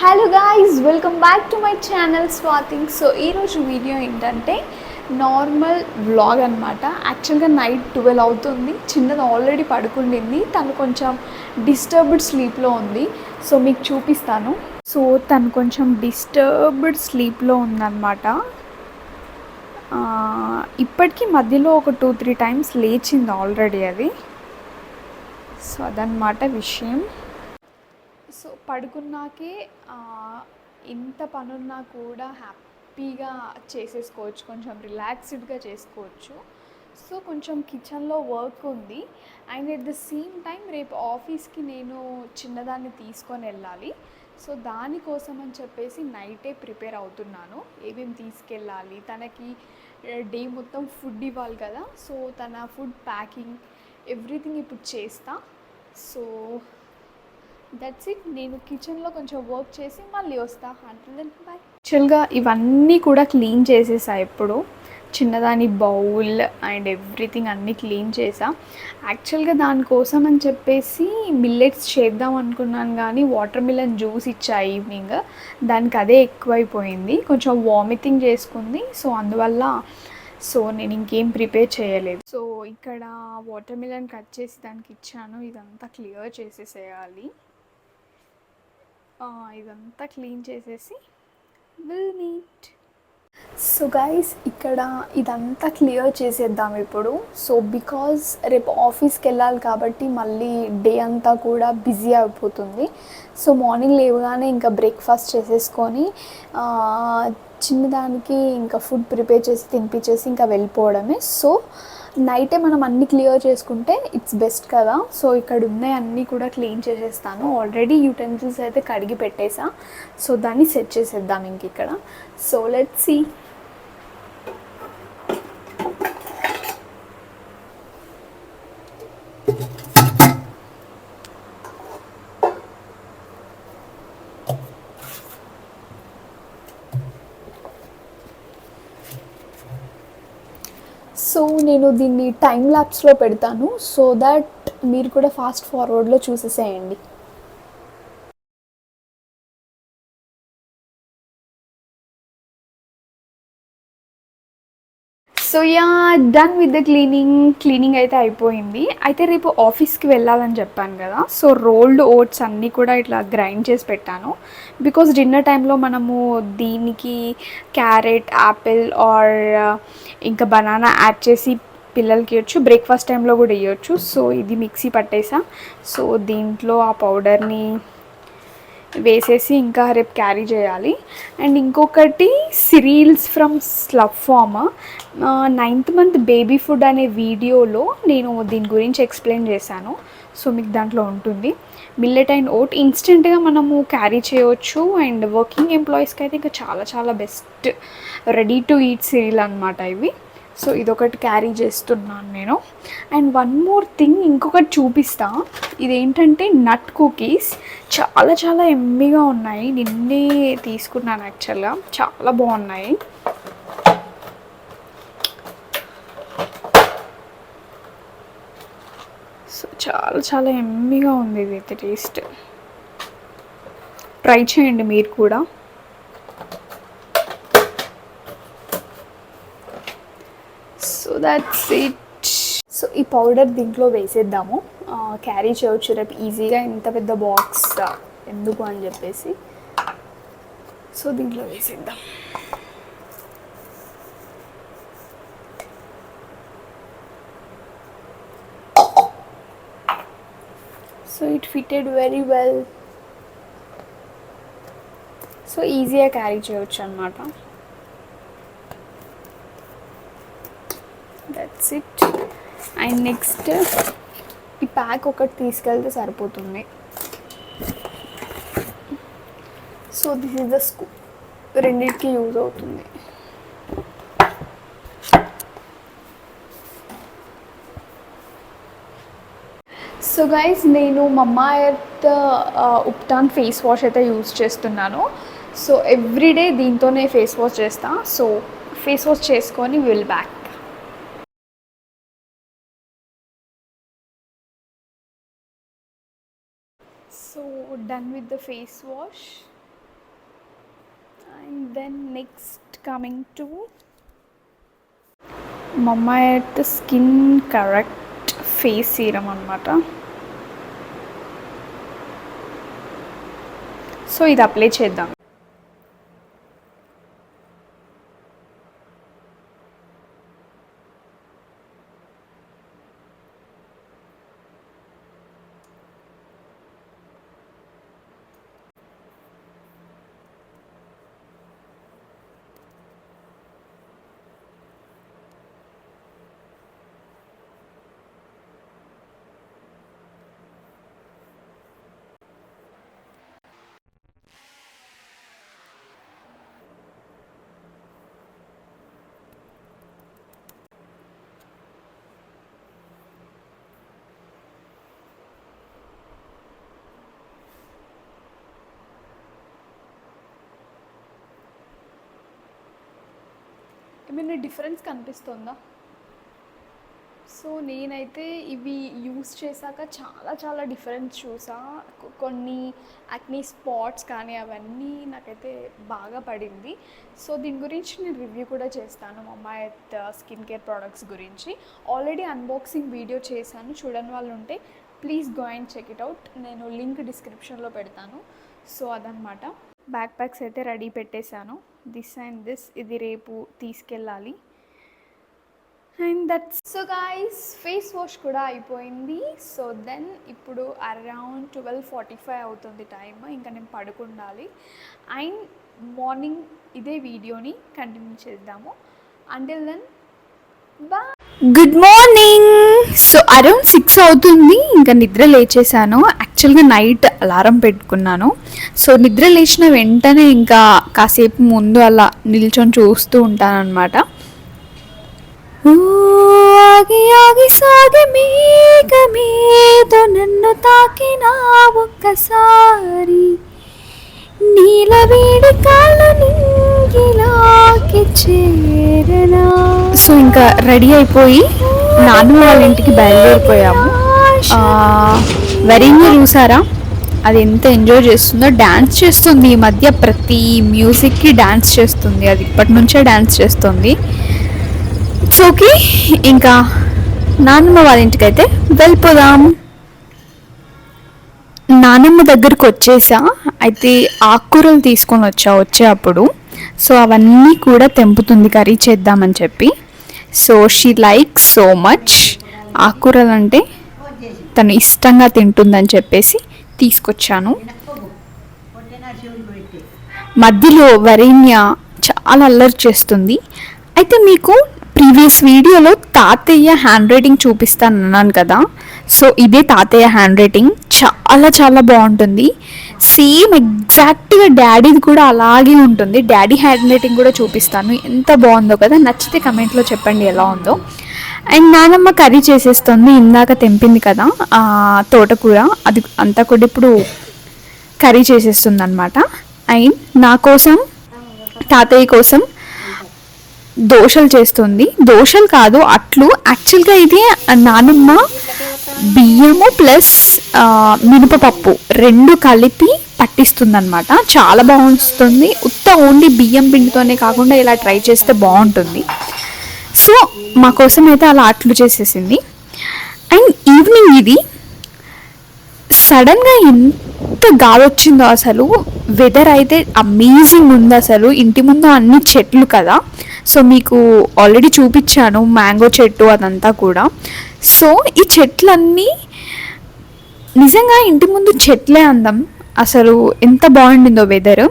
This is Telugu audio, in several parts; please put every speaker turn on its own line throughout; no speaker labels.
Hello guys welcome back to my channel స్వాతింగ్ so ఈరోజు వీడియో ఏంటంటే నార్మల్ వ్లాగ్ అనమాట యాక్చువల్గా నైట్ ట్వెల్వ్ అవుతుంది. చిన్నది ఆల్రెడీ పడుకుండింది. తను కొంచెం డిస్టర్బ్డ్ స్లీప్లో ఉంది. సో మీకు చూపిస్తాను. సో తను కొంచెం డిస్టర్బ్డ్ స్లీప్లో ఉందన్నమాట. ఇప్పటికీ మధ్యలో ఒక టూ త్రీ టైమ్స్ లేచింది ఆల్రెడీ అది. సో అదనమాట విషయం. పడుకున్నాకే ఇంత పనున్నా కూడా హ్యాపీగా చేసేసుకోవచ్చు. కొంచెం రిలాక్స్డ్గా చేసుకోవచ్చు. సో కొంచెం కిచెన్లో వర్క్ ఉంది. And at the same time రేపు ఆఫీస్కి నేను చిన్నదాన్ని తీసుకొని వెళ్ళాలి. సో దానికోసం అని చెప్పేసి నైటే ప్రిపేర్ అవుతున్నాను. ఏమేమి తీసుకెళ్ళాలి? తనకి డే మొత్తం ఫుడ్ ఇవ్వాలి కదా. సో తన ఫుడ్ ప్యాకింగ్ ఎవ్రీథింగ్ ఇప్పుడు చేస్తా. సో దట్స్ ఇట్ నేను కిచెన్లో కొంచెం వర్క్ చేసి మళ్ళీ వస్తా. అంటే బాయ్ యాక్చువల్గా ఇవన్నీ కూడా క్లీన్ చేసేసా ఇప్పుడు చిన్నదాని బౌల్ అండ్ ఎవ్రీథింగ్ అన్నీ క్లీన్ చేసా. యాక్చువల్గా దానికోసం అని చెప్పేసి మిల్లెట్స్ చేద్దాం అనుకున్నాను కానీ వాటర్ మిలన్ జ్యూస్ ఇచ్చా ఈవినింగ్ దానికి అదే ఎక్కువైపోయింది. కొంచెం వామిటింగ్ చేసుకుంది. సో అందువల్ల సో నేను ఇంకేం ప్రిపేర్ చేయలేదు. సో ఇక్కడ వాటర్ మిలన్ కట్ చేసి దానికి ఇచ్చాను. ఇదంతా క్లియర్ చేసేసేయాలి. ఇదంతా క్లీన్ చేసేసి విల్ మీట్ సో గైస్ ఇక్కడ ఇదంతా క్లియర్ చేసేద్దాం ఇప్పుడు. సో బికాజ్ రేపు ఆఫీస్కి వెళ్ళాలి కాబట్టి మళ్ళీ డే అంతా కూడా బిజీ అయిపోతుంది. సో మార్నింగ్ లేవగానే ఇంకా బ్రేక్ఫాస్ట్ చేసేసుకొని చిన్నదానికి ఇంకా ఫుడ్ ప్రిపేర్ చేసి తినిపించేసి ఇంకా వెళ్ళిపోవడమే. సో నైటే మనం అన్ని క్లియర్ చేసుకుంటే ఇట్స్ బెస్ట్ కదా. సో ఇక్కడ ఉన్నాయి అన్నీ కూడా క్లీన్ చేసేస్తాను. ఆల్రెడీ యూటెన్సిల్స్ అయితే కడిగి పెట్టేసా. సో దాన్ని సెట్ చేసేద్దాం ఇంక ఇక్కడ. సో లెట్ సీ సో నేను దీన్ని టైం ల్యాప్స్లో పెడతాను. సో దట్ మీరు కూడా ఫాస్ట్ ఫార్వర్డ్లో చూసేసేయండి. So yeah done with the cleaning cleaning అయితే అయిపోయింది. అయితే రేపు ఆఫీస్కి వెళ్ళాలని చెప్పాను కదా. సో రోల్డ్ ఓట్స్ అన్నీ కూడా ఇట్లా గ్రైండ్ చేసి పెట్టాను. బికాస్ డిన్నర్ టైంలో మనము దీనికి క్యారెట్ యాపిల్ ఆర్ uh, ఇంకా బనానా యాడ్ చేసి పిల్లలకి ఇవ్వచ్చు. బ్రేక్ఫాస్ట్ టైంలో కూడా ఇవ్వచ్చు. సో ఇది మిక్సీ పట్టేసా. సో దీంట్లో ఆ పౌడర్ని వేసేసి ఇంకా రేపు క్యారీ చేయాలి. అండ్ ఇంకొకటి cereals from Slurrp Farm. Ninth month baby food అనే వీడియోలో నేను దీని గురించి ఎక్స్ప్లెయిన్ చేశాను. సో మీకు దాంట్లో ఉంటుంది. మిల్లెట్ అండ్ ఓట్ ఇన్స్టెంట్గా మనము క్యారీ చేయవచ్చు అండ్ వర్కింగ్ ఎంప్లాయీస్కి అయితే ఇంకా చాలా చాలా best. Ready to eat cereal అనమాట ఇవి. సో ఇదొకటి క్యారీ చేస్తున్నాను నేను. అండ్ వన్ మోర్ థింగ్ ఇంకొకటి చూపిస్తా. ఇదేంటంటే నట్ కుకీస్ చాలా చాలా ఎమ్మిగా ఉన్నాయి. నిన్నే తీసుకున్నాను యాక్చువల్గా చాలా బాగున్నాయి. సో చాలా చాలా ఎమ్మిగా ఉంది ఇది టేస్ట్ ట్రై చేయండి మీరు కూడా సో దట్స్ ఇట్ సో ఈ పౌడర్ దీంట్లో వేసేద్దాము. క్యారీ చేయవచ్చు రేపు ఈజీగా ఇంత పెద్ద బాక్స్ ఎందుకు అని చెప్పేసి. సో దీంట్లో వేసేద్దాం. So it fitted very well so ఈజీగా క్యారీ చేయవచ్చు అనమాట దట్స్ ఇట్ అండ్ నెక్స్ట్ ఈ ప్యాక్ ఒకటి తీసుకెళ్తే సరిపోతుంది. సో దిస్ ఇస్ ద స్కూ రెండింటికి యూజ్ అవుతుంది. సో గైస్ నేను Mamaearth ubtan face wash అయితే యూజ్ చేస్తున్నాను. సో ఎవ్రీడే దీంతోనే ఫేస్ వాష్ చేస్తాను సో ఫేస్ వాష్ చేసుకొని will back done with the face wash and then next coming to mama Mamaearth skin correct face serum అనమాట సో ఇది అప్లై చేద్దాం ఏమైనా డిఫరెన్స్ కనిపిస్తుందా? సో నేనైతే ఇవి యూస్ చేశాక చాలా చాలా డిఫరెన్స్ చూసా. కొన్ని అక్ని స్పాట్స్ కానీ అవన్నీ నాకైతే బాగా పడింది. సో దీని గురించి నేను రివ్యూ కూడా చేస్తాను మమ్మాయత్ స్కిన్ కేర్ ప్రోడక్ట్స్ గురించి. ఆల్రెడీ అన్బాక్సింగ్ వీడియో చేశాను. చూడని వాళ్ళు ఉంటే please go and check it out నేను లింక్ డిస్క్రిప్షన్లో పెడతాను. సో అదనమాట బ్యాక్ ప్యాక్స్ అయితే రెడీ పెట్టేశాను. దిస్ అండ్ దిస్ ఇది రేపు తీసుకెళ్ళాలి. And that's so guys face wash కూడా అయిపోయింది. సో దెన్ ఇప్పుడు అరౌండ్ ట్వెల్వ్ ఫార్టీ ఫైవ్ అవుతుంది టైం ఇంకా నేను పడుకుండాలి. అండ్ మార్నింగ్ ఇదే వీడియోని కంటిన్యూ చేద్దాము. అంటిల్ దెన్ బా good morning so around six అవుతుంది ఇంకా నిద్ర లేచేసాను యాక్చువల్గా నైట్ అలారం పెట్టుకున్నాను. సో నిద్ర లేచిన వెంటనే ఇంకా కాసేపు ముందు అలా నిల్చొని చూస్తూ ఉంటాను అనమాట ఆగి ఆగి సాగి మేఘమేదో నన్ను తాకినా ఒక్కసారి. నీల వేడి కాళ్ళ నింగిలాకి చేరనా? సో ఇంకా రెడీ అయిపోయి నాన్న వాళ్ళ ఇంటికి బయలుదేరిపోయాము. వరింగ్ చూసారా? అది ఎంత ఎంజాయ్ చేస్తుందో. డ్యాన్స్ చేస్తుంది ఈ మధ్య. ప్రతి మ్యూజిక్కి డ్యాన్స్ చేస్తుంది. అది ఇప్పటి నుంచే డ్యాన్స్ చేస్తుంది. ఓకే ఇంకా నాన్నమ్మ వాళ్ళ ఇంటికైతే వెళ్ళిపోదాం. నానమ్మ దగ్గరకు వచ్చేసా. అయితే ఆకుకూరలు తీసుకొని వచ్చా వచ్చే అప్పుడు సో అవన్నీ కూడా తెంపుతుంది కర్రీ చేద్దామని చెప్పి. So she like so much ఆకుకూరలు అంటే తను ఇష్టంగా తింటుందని చెప్పేసి తీసుకొచ్చాను. మధ్యలో వరేణ్య చాలా అల్లరి చేస్తుంది. అయితే మీకు ప్రీవియస్ వీడియోలో తాతయ్య హ్యాండ్ రైటింగ్ చూపిస్తాను అన్నాను కదా. సో ఇదే తాతయ్య హ్యాండ్ రైటింగ్. చాలా చాలా బాగుంటుంది. సేమ్ ఎగ్జాక్ట్గా డాడీది కూడా అలాగే ఉంటుంది. డాడీ హ్యాండ్ రైటింగ్ కూడా చూపిస్తాను. ఎంత బాగుందో కదా. నచ్చితే కమెంట్లో చెప్పండి ఎలా ఉందో. అండ్ నానమ్మ కర్రీ చేసేస్తుంది ఇందాక తెంపింది కదా ఆ, తోటకూర. అది అంతా కూడా ఇప్పుడు కర్రీ చేసేస్తుంది అనమాట అండ్ నా కోసం తాతయ్య కోసం దోశలు చేస్తుంది. దోశలు కాదు అట్లు. యాక్చువల్గా ఇది నానమ్మ బియ్యము ప్లస్ మినపపప్పు రెండు కలిపి పట్టిస్తుంది అనమాట చాలా బాగుంటుంది. ఉత్త ఓన్లీ బియ్యం పిండితోనే కాకుండా ఇలా ట్రై చేస్తే బాగుంటుంది. సో మా కోసం అయితే అలా అట్లు చేసేసింది. అండ్ ఈవినింగ్ ఇది సడన్గా ఎంత గాలొచ్చిందో అసలు. వెదర్ అయితే అమేజింగ్ ఉంది అసలు. ఇంటి ముందు అన్ని చెట్లు కదా. సో మీకు ఆల్రెడీ చూపించాను మ్యాంగో చెట్టు అదంతా కూడా. సో ఈ చెట్లన్నీ నిజంగా ఇంటి ముందు చెట్లే అందం. అసలు ఎంత బాగుండిందో వెదర్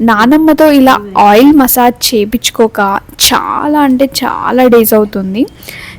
నానమ్మతో ఇలా ఆయిల్ మసాజ్ చేయించుకోక చాలా అంటే చాలా డేస్ అవుతుంది.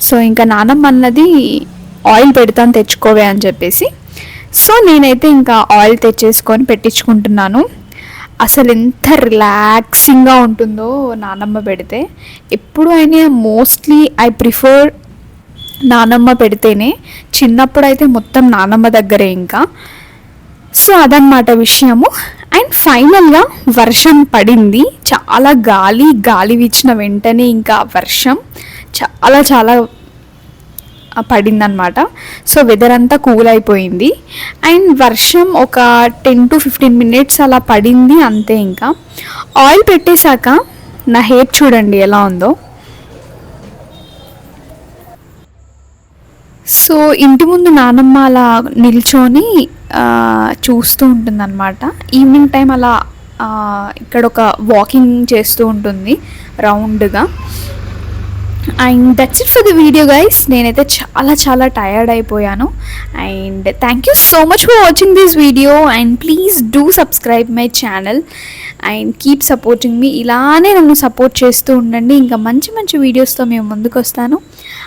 సో ఇంకా నానమ్మ అన్నది ఆయిల్ పెడతాను తెచ్చుకోవే అని చెప్పేసి. సో నేనైతే ఇంకా ఆయిల్ తెచ్చేసుకొని పెట్టించుకుంటున్నాను. అసలు ఎంత రిలాక్సింగ్గా ఉంటుందో నానమ్మ పెడితే. ఎప్పుడు అయినా మోస్ట్లీ ఐ ప్రిఫర్ నానమ్మ పెడితేనే. చిన్నప్పుడు అయితే మొత్తం నానమ్మ దగ్గరే ఇంకా. సో అదనమాట విషయము. అండ్ ఫైనల్గా వర్షం పడింది. చాలా గాలి గాలి వీచిన వెంటనే ఇంకా వర్షం చాలా చాలా పడిందనమాట సో వెదర్ అంతా కూల్ అయిపోయింది. అండ్ వర్షం ఒక టెన్ టు ఫిఫ్టీన్ మినిట్స్ అలా పడింది అంతే ఇంకా. ఆయిల్ పెట్టేశాక నా హెయిర్ చూడండి ఎలా ఉందో. సో ఇంటి ముందు నానమ్మ అలా నిల్చొని చూస్తూ ఉంటుంది అనమాట ఈవినింగ్ టైం అలా ఇక్కడ ఒక వాకింగ్ చేస్తూ ఉంటుంది రౌండ్గా and that's it for the video guys నేనైతే చాలా చాలా టయర్డ్ అయిపోయాను. And thank you so much for watching this video and please do subscribe my channel and keep supporting మీ ఇలానే నన్ను సపోర్ట్ చేస్తూ ఉండండి. ఇంకా మంచి మంచి వీడియోస్తో మేము ముందుకు వస్తాను